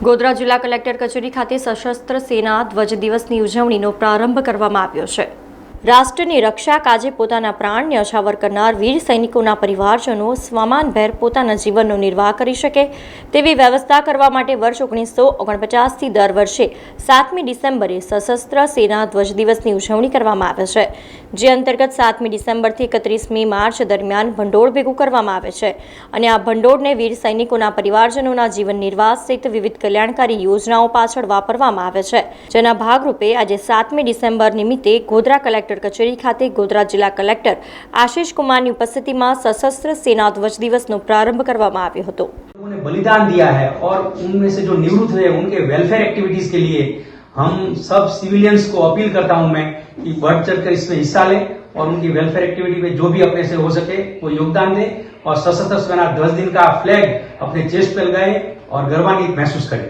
ગોધરા જિલ્લા કલેક્ટર કચેરી ખાતે સશસ્ત્ર સેના ધ્વજ દિવસની ઉજવણીનો પ્રારંભ કરવામાં આવ્યો છે. રાષ્ટ્રની રક્ષા કાજે પોતાના પ્રાણ અછાવર કરનાર વીર સૈનિકોના પરિવારજનો સ્વમાનભેર પોતાના જીવનનો નિર્વાહ કરી શકે તેવી વ્યવસ્થા કરવા માટે વર્ષ ઓગણીસો ઓગણપચાસથી દર વર્ષે સાતમી ડિસેમ્બરે સશસ્ત્ર સેના ધ્વજ દિવસની ઉજવણી કરવામાં આવે છે, જે અંતર્ગત સાતમી ડિસેમ્બરથી એકત્રીસમી માર્ચ દરમિયાન ભંડોળ ભેગું કરવામાં આવે છે. અને આ ભંડોળને વીર સૈનિકોના પરિવારજનોના જીવન નિર્વાહ સહિત વિવિધ કલ્યાણકારી યોજનાઓ પાછળ વાપરવામાં આવે છે. જેના ભાગરૂપે આજે સાતમી ડિસેમ્બર નિમિત્તે ગોધરા કલેક્ટર કચેરી ખાતે ગોધરા જિલ્લા કલેક્ટર આશિષ કુમારની ઉપસ્થિતિમાં સશસ્ત્ર સેના ધ્વજ દિવસનો પ્રારંભ કરવામાં આવ્યો હતો लोगों ने बलिदान दिया है और उनमें से जो निवृत्त हुए उनके वेलफेयर एक्टिविटीज के लिए हम सब सिविलियंस को अपील करता हूं मैं कि बढ़ चढ़ कर इसमें हिस्सा लें और उनकी वेलफेयर एक्टिविटी में जो भी अपने से हो सके वो योगदान दें और सशस्त्र सेना दस दिन का फ्लैग अपने चेस्ट पर लगाए और गर्वान्वित महसूस करें